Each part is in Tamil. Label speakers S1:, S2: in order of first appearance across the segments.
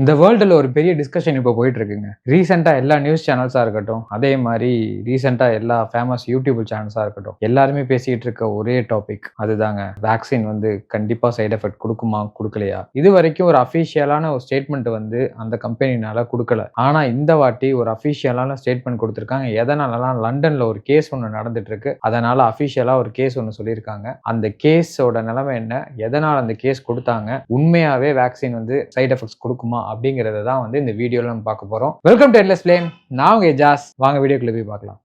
S1: இந்த வேர்ல்டில் ஒரு பெரிய டிஸ்கஷன் இப்போ போயிட்டு இருக்குங்க ரீசெண்டாக எல்லா நியூஸ் சேனல்ஸாக இருக்கட்டும் அதே மாதிரி ரீசெண்டாக எல்லா ஃபேமஸ் யூடியூப் சேனல்ஸாக இருக்கட்டும் எல்லாருமே பேசிகிட்டு இருக்க ஒரே டாபிக் அதுதாங்க. வேக்சின் வந்து கண்டிப்பாக சைட் எஃபெக்ட் கொடுக்குமா கொடுக்கலையா? இது வரைக்கும் ஒரு அஃபிஷியலான ஒரு ஸ்டேட்மெண்ட் வந்து அந்த கம்பெனினால கொடுக்கல. ஆனால் இந்த வாட்டி ஒரு அஃபிஷியலான ஸ்டேட்மெண்ட் கொடுத்துருக்காங்க. எதனாலலாம் லண்டனில் ஒரு கேஸ் ஒன்று நடந்துட்டு இருக்கு அதனால அஃபிஷியலாக ஒரு கேஸ் ஒன்று சொல்லியிருக்காங்க. அந்த கேஸோட நிலைமை என்ன? எதனால் அந்த கேஸ் கொடுத்தாங்க? உண்மையாகவே வேக்சின் வந்து சைட் எஃபெக்ட்ஸ் கொடுக்குமா? அப்படிங்கிறத தான் வந்து இந்த வீடியோவில் நம்ம பார்க்க போகிறோம் வெல்கம் டு எட்லஸ் பிளேம் நான் உங்க ஜாஸ் வாங்க வீடியோக்குள்ள போய் பார்க்கலாம்.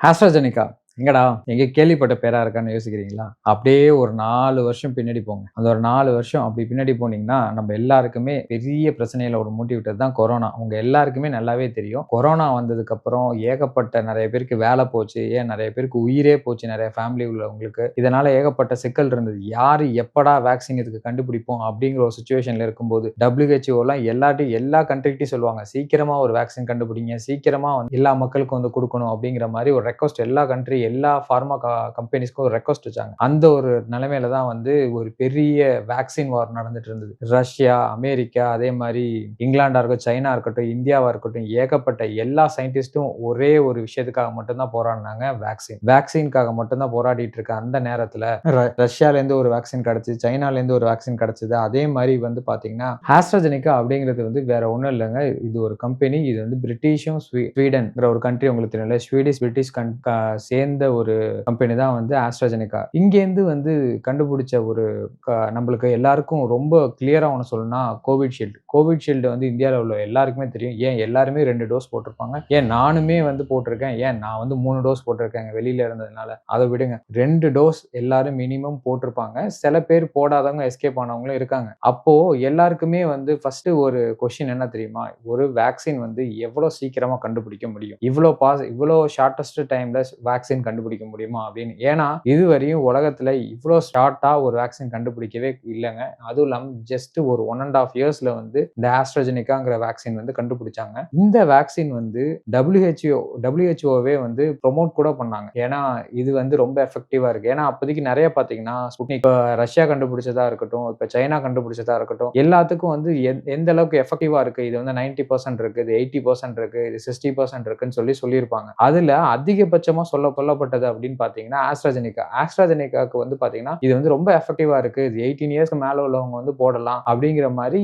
S1: ஆஸ்ட்ராஜெனிகா. எங்கடா? எங்க கேள்விப்பட்ட பேரா இருக்கான்னு யோசிக்கிறீங்களா? அப்படியே ஒரு நாலு வருஷம் பின்னாடி போங்க. அந்த ஒரு நாலு வருஷம் அப்படி பின்னாடி போனீங்கன்னா நம்ம எல்லாருக்குமே பெரிய பிரச்சனையில ஒரு மூட்டி விட்டது தான் கொரோனா. உங்க எல்லாருக்குமே நல்லாவே தெரியும். கொரோனா வந்ததுக்கு அப்புறம் ஏகப்பட்ட நிறைய பேருக்கு வேலை போச்சு. ஏன்? நிறைய பேருக்கு உயிரே போச்சு. நிறைய ஃபேமிலி உள்ளவங்களுக்கு. இதனால ஏகப்பட்ட சிக்கல் இருந்தது. யாரு எப்படா வேக்சின் இதுக்கு கண்டுபிடிப்போம் அப்படிங்கிற ஒரு சுச்சுவேஷன்ல இருக்கும்போது டபிள்யூஹெச்ஓலாம் எல்லாட்டையும் எல்லா கண்ட்ரிகிட்டையும் சொல்லுவாங்க. சீக்கிரமா ஒரு வேக்சின் கண்டுபிடிங்க. சீக்கிரமா வந்து எல்லா மக்களுக்கும் வந்து கொடுக்கணும் அப்படிங்கிற மாதிரி ஒரு ரெக்வஸ்ட் எல்லா கண்ட்ரி எல்லா ஃபார்மா கம்பெனிஸ்க்கும் ஒரு ரெக்வஸ்ட் வச்சாங்க. அந்த ஒரு நிலைமையில தான் வந்து ஒரு பெரிய வேக்சின் வார் நடந்துட்டு இருந்தது. ரஷ்யா அமெரிக்கா அதே மாதிரி இங்கிலாண்டா இருக்கட்டும் சைனா இருக்கட்டும் இந்தியாவா இருக்கட்டும் ஏகப்பட்ட எல்லா சயின்டிஸ்ட்டும் ஒரே ஒரு விஷயத்துக்காக மட்டும்தான் போராடினாங்க வேக்சின் வேக்சின்காக மட்டும்தான் போராடிட்டு இருக்க அந்த நேரத்துல ர- ரஷ்யால இருந்து ஒரு வேக்சின் கிடைச்சு சைனால இருந்து ஒரு வேக்சின் கிடைச்சது. அதே மாதிரி வந்து பாத்தீங்கன்னா ஆஸ்ட்ராஜெனிகா அப்படிங்கிறது வந்து வேற ஒண்ணும் இல்லைங்க. இது ஒரு கம்பெனி இது வந்து பிரிட்டிஷும் ஸ்வீ- ஸ்வீடன்ங்கிற ஒரு கண்ட்ரி உங்களுக்கு தெரியல ஸ்வீடிஷ் பிரிட்டிஷ் க- சேர்ந்த ஒரு கம்பெனி தான் வந்து ஆஸ்ட்ராஜெனிகா இங்கேருந்து வந்து கண்டுபிடிச்ச ஒரு நம்மளுக்கு எல்லாருக்கும் ரொம்ப கிளியராக ஒன்று சொல்லணும்னா கோவிட்ஷீல்டு கோவிட்ஷீல்டு வந்து இந்தியாவில் உள்ள எல்லாருக்குமே தெரியும். ஏன் எல்லாருமே ரெண்டு டோஸ் போட்டிருப்பாங்க? ஏன் நானுமே வந்து போட்டிருக்கேன்? ஏன் நான் வந்து மூணு டோஸ் போட்டிருக்கேன் வெளியில் இருந்ததுனால? அதை விடுங்க. ரெண்டு டோஸ் எல்லாரும் மினிமம் போட்டிருப்பாங்க. சில பேர் போடாதவங்க எஸ்கேப் ஆனவங்களும் இருக்காங்க. அப்போது எல்லாருக்குமே வந்து ஃபஸ்ட்டு ஒரு கொஷின் என்ன தெரியுமா? ஒரு வேக்சின் வந்து எவ்வளோ சீக்கிரமாக கண்டுபிடிக்க முடியும்? இவ்வளோ பாஸ் இவ்வளோ ஷார்ட்டஸ்ட் டைமில் வேக்சின் கண்டுபிடிக்க முடியுமா அப்படின்னு? ஏன்னா இதுவரையும் உலகத்துல இவ்வளோ ஷார்ட்டா ஒரு வேக்சின் கண்டுபிடிக்கவே இல்லைங்க. அதுவும் இல்லாமல் ஜஸ்ட் ஒரு ஒன் அண்ட் ஆஃப் இயர்ஸ்ல வந்து இந்த ஆஸ்ட்ரஜெனிக்காங்கிற வேக்சின் வந்து கண்டுபிடிச்சாங்க. இந்த வேக்சின் வந்து டபிள்யூஹெச்ஓ டபிள்யூஹெச்ஓவே வந்து ப்ரொமோட் கூட பண்ணாங்க. ஏன்னா இது வந்து ரொம்ப எஃபெக்டிவா இருக்கு. ஏன்னா அப்போதைக்கு நிறைய பார்த்தீங்கன்னா ஸ்புட்னிக் இப்போ ரஷ்யா கண்டுபிடிச்சதா இருக்கட்டும் இப்போ சைனா கண்டுபிடிச்சதா இருக்கட்டும் எல்லாத்துக்கும் வந்து எந்த- எந்த அளவுக்கு எஃபெக்டிவா இருக்கு? இது வந்து நைன்டி பர்சன்ட் இருக்கு இது எயிட்டி பர்சன்ட் இருக்கு இது சிக்ஸ்டி பர்சன்ட் இருக்குன்னு சொல்லி சொல்லியிருப்பாங்க. அதுல அதிகபட்சமா சொல்ல சொல்லப்பட்டது அப்படின்னு பார்த்தீங்கன்னா ஆஸ்ட்ராஜெனிகா. ஆஸ்ட்ராஜெனிகாக்கு வந்து பார்த்தீங்கன்னா இது வந்து ரொம்ப எஃபெக்டிவா இருக்கு. இது எயிட்டீன் இயர்ஸ்க்கு மேலே உள்ளவங்க வந்து போடலாம் அப்படிங்கிற மாதிரி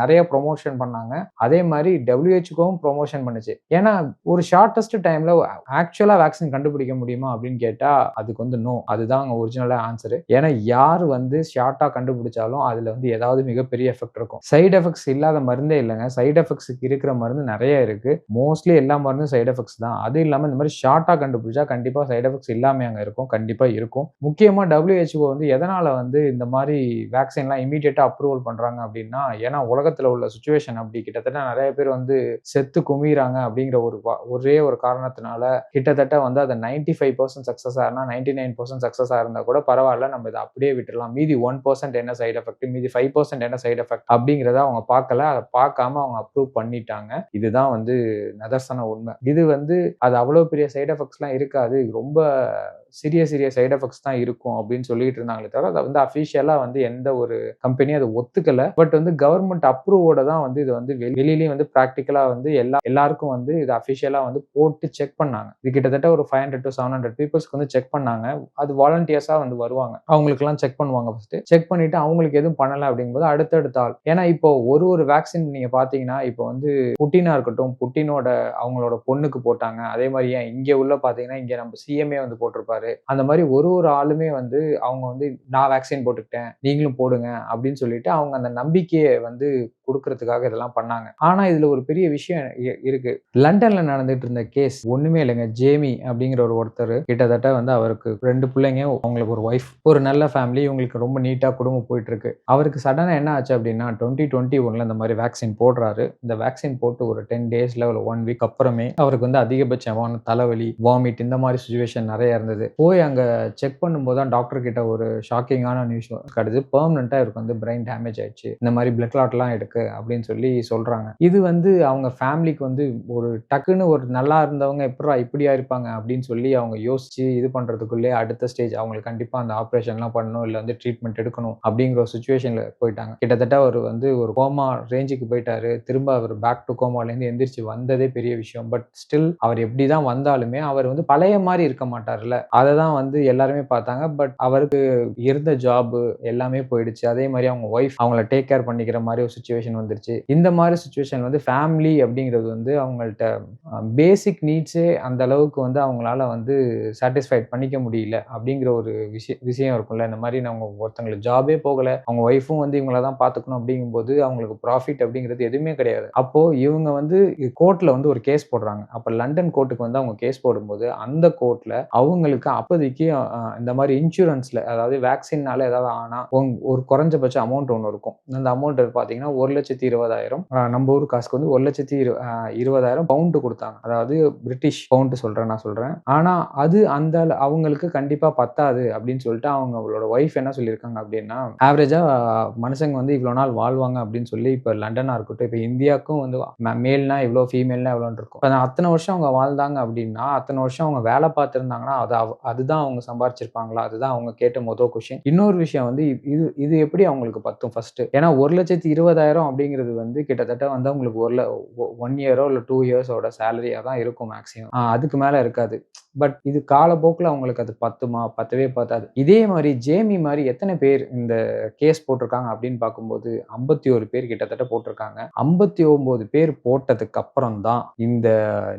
S1: நிறைய ப்ரொமோஷன் பண்ணாங்க. அதே மாதிரி டபிள்யூஹெச்க்கும் ப்ரொமோஷன் பண்ணுச்சு. ஏன்னா ஒரு ஷார்ட்டஸ்ட் டைம்ல ஆக்சுவலா வேக்சின் கண்டுபிடிக்க முடியுமா அப்படின்னு கேட்டா அதுக்கு வந்து நோ அதுதான் அங்க ஒரிஜினலா ஆன்சர் ஏன்னா யார் வந்து ஷார்ட்டா கண்டுபிடிச்சாலும் அதுல வந்து ஏதாவது மிகப்பெரிய எஃபெக்ட் இருக்கும். சைடு எஃபெக்ட்ஸ் இல்லாத மருந்தே இல்லைங்க. சைடு எஃபெக்ட்ஸுக்கு இருக்கிற மருந்து நிறைய இருக்கு. மோஸ்ட்லி எல்லா மருந்தும் சைடு எஃபெக்ட்ஸ் தான். அது இல்லாம இந்த மாதிரி ஷார்ட்டா கண்டுபிடிச்சா கண்டிப்பாக சைடு எஃபெக்ட்ஸ் இல்லாமல் அங்கே இருக்கும். கண்டிப்பாக இருக்கும். முக்கியமாக டபிள்யூஹெச்ஓ வந்து எதனால் வந்து இந்த மாதிரி வேக்சின்லாம் இமீடியட்டாக அப்ரூவல் பண்ணுறாங்க அப்படின்னா ஏன்னா உலகத்தில் உள்ள சுச்சுவேஷன் அப்படி கிட்டத்தட்ட நிறைய பேர் வந்து செத்து குமிறாங்க அப்படிங்கிற ஒரு ஒரே ஒரு காரணத்தினால கிட்டத்தட்ட வந்து அதை நைன்டி ஃபைவ் பர்சன்ட் சக்ஸஸ் ஆனா நைன்டி நைன் பர்சன்ட் சக்ஸஸ் இருந்தா கூட பரவாயில்ல நம்ம இதை அப்படியே விட்டுடலாம் மீதி ஒன் பர்சன்ட் என்ன சைடு எஃபெக்ட் மீதி ஃபைவ் பர்சன்ட் என்ன சைடு எஃபெக்ட் அப்படிங்கிறத அவங்க பார்க்கல. அதை பார்க்காம அவங்க அப்ரூவ் பண்ணிட்டாங்க. இதுதான் வந்து நிதர்சன உண்மை. இது வந்து அது அவ்வளோ பெரிய சைடு எஃபெக்ட்ஸ்லாம் இருக்காது. ரொம்ப சிறிய சிறிய சைடு எஃபெக்ட்ஸ் தான் இருக்கும் அப்படின்னு சொல்லிட்டு இருந்தாங்களே தவிர அதை வந்து அஃபிஷியலாக வந்து எந்த ஒரு கம்பெனியும் அதை ஒத்துக்கல. பட் வந்து கவர்மெண்ட் அப்ரூவோட தான் வந்து இது வந்து வெளி- வந்து ப்ராக்டிக்கலாக வந்து எல்லா எல்லாருக்கும் வந்து இது அஃபிஷியலாக வந்து போட்டு செக் பண்ணாங்க. இது கிட்டத்தட்ட ஒரு five hundred to seven hundred பீப்புள்ஸ்க்கு வந்து செக் பண்ணாங்க. அது வாலண்டியர்ஸாக வந்து வருவாங்க. அவங்களுக்குலாம் செக் பண்ணுவாங்க ஃபர்ஸ்ட் செக் பண்ணிட்டு அவங்களுக்கு எதுவும் பண்ணலை அப்படிங்கும்போது அடுத்தடுத்த ஆள். ஏன்னா இப்போ ஒரு ஒரு வேக்சின் நீங்க பாத்தீங்கன்னா இப்போ வந்து புட்டினா இருக்கட்டும் புட்டினோட அவங்களோட பொண்ணுக்கு போட்டாங்க. அதே மாதிரி ஏன் இங்க உள்ள பாத்தீங்கன்னா இங்க நம்ம சிஎம்ஏ வந்து போட்டிருப்பாரு. அந்த மாதிரி ஒரு ஒரு ஆளுமே வந்து அவங்க வந்து நான் வேக்சின் போட்டுக்கிட்டேன் நீங்களும் போடுங்க அப்படின்னு சொல்லிட்டு அவங்க அந்த நம்பிக்கையை வந்து கொடுக்கறதுக்காக இதெல்லாம் பண்ணாங்க. ஆனா இதுல ஒரு பெரிய விஷயம் இருக்கு. லண்டன்ல நடந்துட்டு இருந்த கேஸ் ஒண்ணுமே இல்லைங்க. ஜேமி அப்படிங்கிற ஒரு ஒருத்தர் கிட்டத்தட்ட வந்து அவருக்கு ரெண்டு பிள்ளைங்க அவங்களுக்கு ஒரு ஒய்ஃப் ஒரு நல்ல ஃபேமிலி இவங்களுக்கு ரொம்ப நீட்டா குடும்பம் போயிட்டு இருக்கு அவருக்கு சடனா என்ன ஆச்சு அப்படின்னா டுவெண்ட்டி டுவெண்ட்டி ஒன்ல இந்த மாதிரி வேக்சின் போடுறாரு. இந்த வேக்சின் போட்டு ஒரு டென் டேஸ்ல ஒரு ஒன் வீக் அப்புறமே அவருக்கு வந்து அதிகபட்சமான தலைவலி வாமிட் இந்த மாதிரி சுச்சுவேஷன் நிறைய இருந்தது. போய் அங்க செக் பண்ணும்போது தான் டாக்டர் கிட்ட ஒரு ஷாக்கிங்கான நியூஸ் கிடைச்சது. பெர்மனண்டா இவருக்கு வந்து பிரெயின் டேமேஜ் ஆயிடுச்சு. இந்த மாதிரி பிளட் கிளாட்லாம் எடுக்க இருக்கு அப்படின்னு சொல்லி சொல்றாங்க. இது வந்து அவங்க ஃபேமிலிக்கு வந்து ஒரு டக்குன்னு ஒரு நல்லா இருந்தவங்க எப்படா இப்படியா இருப்பாங்க அப்படின்னு சொல்லி அவங்க யோசிச்சு இது பண்றதுக்குள்ளே அடுத்த ஸ்டேஜ் அவங்களுக்கு கண்டிப்பா அந்த ஆப்ரேஷன்லாம் பண்ணணும் இல்லை வந்து ட்ரீட்மெண்ட் எடுக்கணும் அப்படிங்கிற ஒரு சுச்சுவேஷன்ல போயிட்டாங்க. கிட்டத்தட்ட அவர் வந்து ஒரு கோமா ரேஞ்சுக்கு போயிட்டாரு. திரும்ப அவர் பேக் டு கோமாலேருந்து எந்திரிச்சு வந்ததே பெரிய விஷயம். பட் ஸ்டில் அவர் எப்படி தான் வந்தாலுமே அவர் வந்து பழைய மாதிரி இருக்க மாட்டார்ல அதை தான் வந்து எல்லாருமே பார்த்தாங்க. பட் அவருக்கு இருந்த ஜாப் எல்லாமே போயிடுச்சு. அதே மாதிரி அவங்க ஒய்ஃப் அவங்கள டேக் கேர் பண்ணிக்கிற மாதிரி ஒரு சுச்சுவேஷன் வந்துருச்சு. இந்த மாதிரி சுச்சுவேஷன் வந்து ஃபேமிலி அப்படிங்கிறது வந்து அவங்கள்ட்ட பேசிக் நீட்ஸே அந்த அளவுக்கு வந்து அவங்களால வந்து சாட்டிஸ்ஃபைட் பண்ணிக்க முடியல அப்படிங்கிற ஒரு விஷயம் விஷயம் இருக்கும்ல. இந்த மாதிரி அவங்க ஒருத்தங்களுக்கு ஜாபே போகல அவங்க ஒய்ஃபும் வந்து இவங்கள தான் பார்த்துக்கணும் அப்படிங்கும்போது அவங்களுக்கு ப்ராஃபிட் அப்படிங்கிறது எதுவுமே கிடையாது. அப்போ இவங்க வந்து கோர்ட்ல வந்து ஒரு கேஸ் போடுறாங்க. அப்போ லண்டன் கோர்ட்டுக்கு வந்து அவங்க கேஸ் போடும்போது அந்த கோர்ட்ல அவங்களுக்கு அப்போதைக்கு இந்த மாதிரி இன்சூரன்ஸ்ல அதாவது வேக்சின்னால ஏதாவது ஆனால் ஒரு குறைஞ்சபட்ச அமௌண்ட் ஒன்று இருக்கும். அந்த அமௌண்ட் பார்த்தீங்கன்னா ஒரு ஒரு லட்சத்தி இருபதாயிரம். நம்ம ஊர் காசுக்கு வந்து ஒரு லட்சத்தி இரு- இருபதாயிரம் பவுண்டு கொடுத்தாங்க. அதாவது பிரிட்டிஷ் பவுண்டு சொல்றேன் நான் சொல்றேன். ஆனா அது அந்த அவங்களுக்கு கண்டிப்பா பத்தாது அப்படின்னு சொல்லிட்டு அவங்க அவங்களோட ஒய்ஃப் என்ன சொல்லியிருக்காங்க அப்படின்னா ஆவரேஜா மனுஷங்க வந்து இவ்வளோ நாள் வாழ்வாங்க அப்படின்னு சொல்லி இப்போ லண்டனா இருக்கட்டும் இப்போ இந்தியாவுக்கும் வந்து மேல்னா இவ்வளோ ஃபீமேல்னா எவ்வளோன்னு இருக்கும். இப்போ அத்தனை வருஷம் அவங்க வாழ்ந்தாங்க அப்படின்னா அத்தனை வருஷம் அவங்க வேலை பார்த்துருந்தாங்கன்னா அது அதுதான் அவங்க சம்பாரிச்சிருப்பாங்களா? அதுதான் அவங்க கேட்ட மொதல் கொஷின் இன்னொரு விஷயம் வந்து இது இது எப்படி அவங்களுக்கு பத்தும் ஃபர்ஸ்ட் ஏன்னா ஒரு லட்சத்தி இருபதாயிரம் அப்படிங்கிறது வந்து கிட்டத்தட்ட வந்து அவங்களுக்கு ஒரு ஒன் இயரோ இல்லை டூ இயர்ஸோட சேலரியாக தான் இருக்கும் மேக்ஸிமம் அதுக்கு மேலே இருக்காது. பட் இது காலப்போக்கில் அவங்களுக்கு அது பத்துமா? பத்தவே பத்தாது. இதே மாதிரி ஜேமி மாதிரி எத்தனை பேர் இந்த கேஸ் போட்டிருக்காங்க அப்படின்னு பார்க்கும்போது ஐம்பத்தி ஒரு பேர் கிட்டத்தட்ட போட்டிருக்காங்க. ஐம்பத்தி ஒம்பது பேர் போட்டதுக்கு அப்புறம் தான் இந்த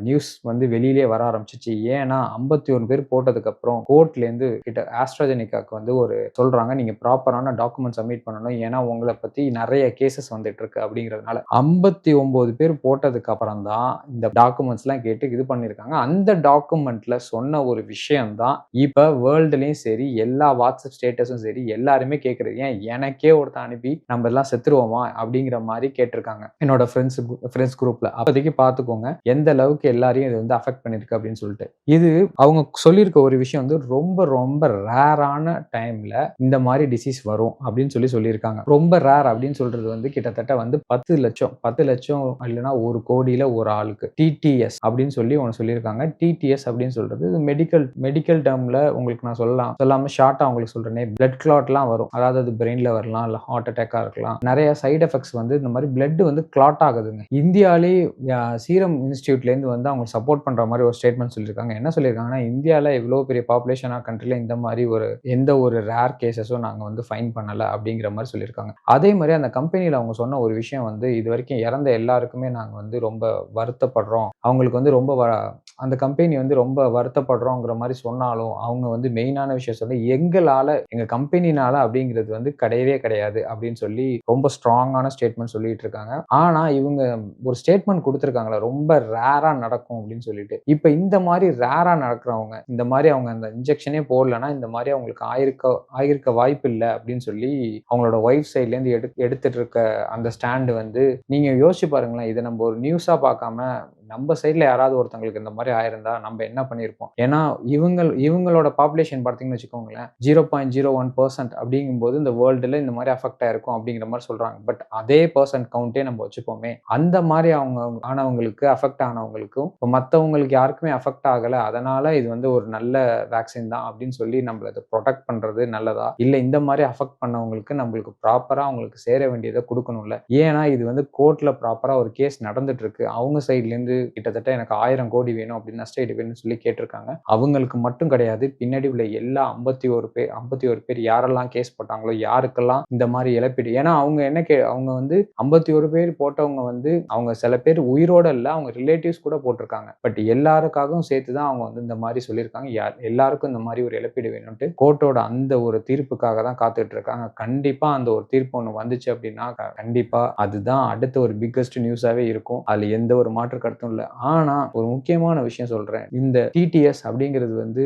S1: நியூஸ் வந்து வெளியிலே வர ஆரம்பிச்சிச்சு. ஏன்னா ஐம்பத்தி ஒரு பேர் போட்டதுக்கு அப்புறம் கோர்ட்லேருந்து கிட்ட ஆஸ்ட்ராஜெனிக்காக்கு வந்து ஒரு சொல்றாங்க நீங்க ப்ராப்பரான டாக்குமெண்ட் சப்மிட் பண்ணணும். ஏன்னா உங்களை பத்தி நிறைய கேசஸ் வந்துட்டு இருக்கு அப்படிங்கிறதுனால ஐம்பத்தி ஒன்பது பேர் போட்டதுக்கு அப்புறம் தான் இந்த டாக்குமெண்ட்ஸ்லாம் கேட்டு இது பண்ணியிருக்காங்க. அந்த டாக்குமெண்ட்ல சொன்ன ஒரு விஷயம் தான் இப்போ வேர்ல்டுலேயும் சரி எல்லா வாட்ஸ்அப் ஸ்டேட்டஸும் சரி எல்லாருமே கேட்குறது ஏன் எனக்கே ஒருத்தன் அனுப்பி நம்ம எல்லாம் செத்துருவோமா? அப்படிங்கிற மாதிரி கேட்டிருக்காங்க. என்னோட ஃப்ரெண்ட்ஸ் ஃப்ரெண்ட்ஸ் குரூப்பில் அப்போதைக்கு பார்த்துக்கோங்க எந்த அளவுக்கு எல்லாரையும் இது வந்து அஃபெக்ட் பண்ணியிருக்கு அப்படின்னு சொல்லிட்டு. இது அவங்க சொல்லியிருக்க ஒரு விஷயம் வந்து ரொம்ப ரொம்ப ரேரான டைமில் இந்த மாதிரி டிசீஸ் வரும் அப்படின்னு சொல்லி சொல்லியிருக்காங்க. ரொம்ப ரேர் அப்படின்னு சொல்றது வந்து கிட்டத்தட்ட வந்து பத்து லட்சம் பத்து லட்சம் இல்லைன்னா ஒரு கோடியில் ஒரு ஆளுக்கு. டிடிஎஸ் அப்படின்னு சொல்லி ஒன்று சொல்லியிருக்காங்க. டிடிஎஸ் அப்படின்னு சொல்றது. மெடிக்கல் மெடிக்கல் டேர்ம்ல உங்களுக்கு நான் சொல்லலாம். சொல்லாம ஷார்ட்டா உங்களுக்கு சொல்கிறேனே பிளட் கிளாட்லாம் வரும். அதாவது அது பிரெயின்ல வரலாம் இல்லை ஹார்ட் அட்டாக்கா இருக்கலாம். நிறைய சைடு எஃபெக்ட்ஸ் வந்து இந்த மாதிரி பிளட் வந்து கிளாட் ஆகுதுங்க. இந்தியாலே சீரம் இன்ஸ்டியூட்லேருந்து வந்து அவங்க சப்போர்ட் பண்ற மாதிரி ஒரு ஸ்டேட்மெண்ட் சொல்லியிருக்காங்க என்ன சொல்லியிருக்காங்கன்னா இந்தியாவில் இவ்வளோ பெரிய பாப்புலேஷனாக கண்ட்ரியில் இந்த மாதிரி ஒரு எந்த ஒரு ரேர் கேசஸும் நாங்கள் வந்து ஃபைன் பண்ணலை அப்படிங்கிற மாதிரி சொல்லியிருக்காங்க அதே மாதிரி அந்த கம்பெனியில் அவங்க சொன்ன ஒரு விஷயம் வந்து இது வரைக்கும் இறந்த எல்லாருக்குமே நாங்கள் வந்து ரொம்ப வருத்தப்படுறோம். அவங்களுக்கு வந்து ரொம்ப வ- அந்த கம்பெனி வந்து ரொம்ப வருத்தப்படுறோங்கிற மாதிரி சொன்னாலும் அவங்க வந்து மெயினான விஷயம் சொல்லி எங்களால் எங்கள் கம்பெனினால அப்படிங்கிறது வந்து கிடையவே கிடையாது அப்படின்னு சொல்லி ரொம்ப ஸ்ட்ராங்கான ஸ்டேட்மெண்ட் சொல்லிட்டு இருக்காங்க. ஆனால் இவங்க ஒரு ஸ்டேட்மெண்ட் கொடுத்துருக்காங்களா ரொம்ப ரேராக நடக்கும் அப்படின்னு சொல்லிட்டு. இப்போ இந்த மாதிரி ரேராக நடக்கிறவங்க இந்த மாதிரி அவங்க அந்த இன்ஜெக்ஷனே போடலன்னா இந்த மாதிரி அவங்களுக்கு ஆயிருக்க ஆயிருக்க வாய்ப்பு இல்லை அப்படின்னு சொல்லி அவங்களோட ஒய்ஃப் சைட்லேருந்து எடு எடுத்துட்டு இருக்க அந்த ஸ்டாண்டு வந்து நீங்கள் யோசிச்சு பாருங்களேன் இதை நம்ம ஒரு நியூஸாக பார்க்காம நம்ம சைடில் யாராவது ஒருத்தங்களுக்கு இந்த மாதிரி ஆயிருந்தா நம்ம என்ன பண்ணியிருப்போம் ஏன்னா இவங்க இவங்களோட பாப்புலேஷன் பார்த்தீங்கன்னு வச்சுக்கோங்களேன் zero point zero one percent அப்படிங்கும்போது இந்த வேர்ல்டில் இந்த மாதிரி அஃபெக்ட் ஆயிருக்கும் அப்படிங்கிற மாதிரி சொல்கிறாங்க பட் அதே பர்சன்ட் கவுண்டே நம்ம வச்சுப்போமே. அந்த மாதிரி அவங்க ஆனவங்களுக்கு அஃபெக்ட் ஆனவங்களுக்கும் இப்போ மற்றவங்களுக்கு யாருக்குமே அஃபெக்ட் ஆகலை அதனால் இது வந்து ஒரு நல்ல வேக்சின் தான் அப்படின்னு சொல்லி நம்மளை அதை ப்ரொடெக்ட் பண்ணுறது நல்லதா? இல்லை இந்த மாதிரி அஃபெக்ட் பண்ணவங்களுக்கு நம்மளுக்கு ப்ராப்பராக அவங்களுக்கு சேர வேண்டியதை கொடுக்கணும்ல? ஏன்னா இது வந்து கோர்ட்டில் ப்ராப்பராக ஒரு கேஸ் நடந்துட்டு இருக்கு. அவங்க சைட்லேருந்து கிட்டத்தட்ட எனக்கு ஆயிரம் கோடி வேணும் அப்படின்னு நஷ்டஈடு வேணும்னு சொல்லி கேட்டிருக்காங்க. அவங்களுக்கு மட்டும் கிடையாது. பின்னாடி உள்ள எல்லா ஐம்பத்தி ஒரு பேர் ஐம்பத்தி ஒரு பேர் யாரெல்லாம் கேஸ் போட்டாங்களோ யாருக்கெல்லாம் இந்த மாதிரி இழப்பீடு? ஏன்னா அவங்க என்ன கே அவங்க வந்து ஐம்பத்தி ஒரு பேர் போட்டவங்க வந்து அவங்க சில பேர் உயிரோட இல்லை அவங்க ரிலேட்டிவ்ஸ் கூட போட்டிருக்காங்க. பட் எல்லாருக்காகவும் சேர்த்து தான் அவங்க வந்து இந்த மாதிரி சொல்லியிருக்காங்க. யார் எல்லாருக்கும் இந்த மாதிரி ஒரு இழப்பீடு வேணும்ட்டு கோர்ட்டோட அந்த ஒரு தீர்ப்புக்காக தான் காத்துட்டு இருக்காங்க கண்டிப்பா அந்த ஒரு தீர்ப்பு ஒன்று வந்துச்சு அப்படின்னா கண்டிப்பா அதுதான் அடுத்த ஒரு பிக்கஸ்ட் நியூஸாவே இருக்கும். அதுல எந்த ஒரு மாற்று கருத்தும் எஃபெக்டும் இல்லை ஆனா ஒரு முக்கியமான விஷயம் சொல்றேன். இந்த டிடிஎஸ் அப்படிங்கிறது வந்து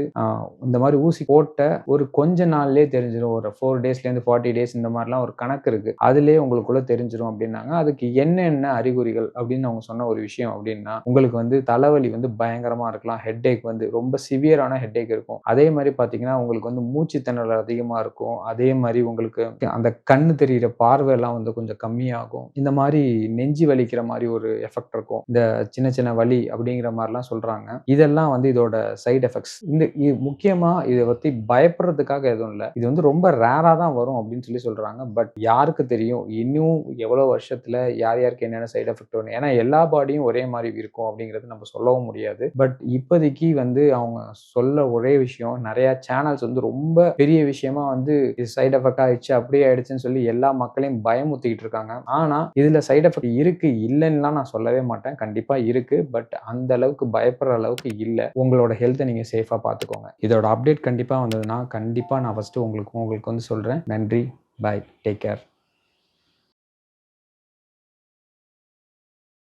S1: இந்த மாதிரி ஊசி போட்ட ஒரு கொஞ்ச நாள்லயே தெரிஞ்சிடும் ஒரு ஃபோர் டேஸ்லேருந்து ஃபார்ட்டி டேஸ் இந்த மாதிரிலாம் ஒரு கணக்கு இருக்கு. அதுலேயே உங்களுக்குள்ள தெரிஞ்சிடும் அப்படின்னாங்க. அதுக்கு என்னென்ன அறிகுறிகள் அப்படின்னு அவங்க சொன்ன ஒரு விஷயம் அப்படின்னா உங்களுக்கு வந்து தலைவலி வந்து பயங்கரமா இருக்கலாம். ஹெட்டேக் வந்து ரொம்ப சிவியரான ஹெட்டேக் இருக்கும். அதே மாதிரி பார்த்தீங்கன்னா உங்களுக்கு வந்து மூச்சு திணறல் அதிகமாக இருக்கும். அதே மாதிரி உங்களுக்கு அந்த கண்ணு தெரியிற பார்வை எல்லாம் வந்து கொஞ்சம் கம்மியாகும். இந்த மாதிரி நெஞ்சு வலிக்கிற மாதிரி ஒரு எஃபெக்ட் இருக்கும். இந்த சின்ன சின்ன சின்ன வலி அப்படிங்கிற மாதிரிலாம் சொல்றாங்க. இதெல்லாம் வந்து இதோட சைட் எஃபெக்ட்ஸ் இந்த இது முக்கியமா இதை பத்தி பயப்படுறதுக்காக எதுவும் இல்லை. இது வந்து ரொம்ப ரேரா தான் வரும் அப்படின்னு சொல்லி சொல்றாங்க. பட் யாருக்கு தெரியும்? இன்னும் எவ்வளவு வருஷத்துல யார் யாருக்கு என்னென்ன சைட் எஃபெக்ட் வரும் ஏன்னா எல்லா பாடியும் ஒரே மாதிரி இருக்கும் அப்படிங்கிறது நம்ம சொல்லவும் முடியாது. பட் இப்போதைக்கு வந்து அவங்க சொல்ல ஒரே விஷயம் நிறைய சேனல்ஸ் வந்து ரொம்ப பெரிய விஷயமா வந்து இது சைட் எஃபெக்ட் ஆயிடுச்சு அப்படியே ஆயிடுச்சுன்னு சொல்லி எல்லா மக்களையும் பயமுத்திக்கிட்டு இருக்காங்க. ஆனா இதுல சைட் எஃபெக்ட் இருக்கு இல்லைன்னுலாம் நான் சொல்லவே மாட்டேன். கண்டிப்பா இருக்கு. பட் அந்த அளவுக்கு பயப்படுற அளவுக்கு இல்லை. உங்களோட ஹெல்த்தை நீங்க சேஃபா பார்த்துக்கோங்க இதோட அப்டேட் கண்டிப்பா வந்ததுன்னா கண்டிப்பா நான் ஃபர்ஸ்ட் உங்களுக்கு உங்களுக்கு வந்து சொல்றேன். நன்றி. Bye take care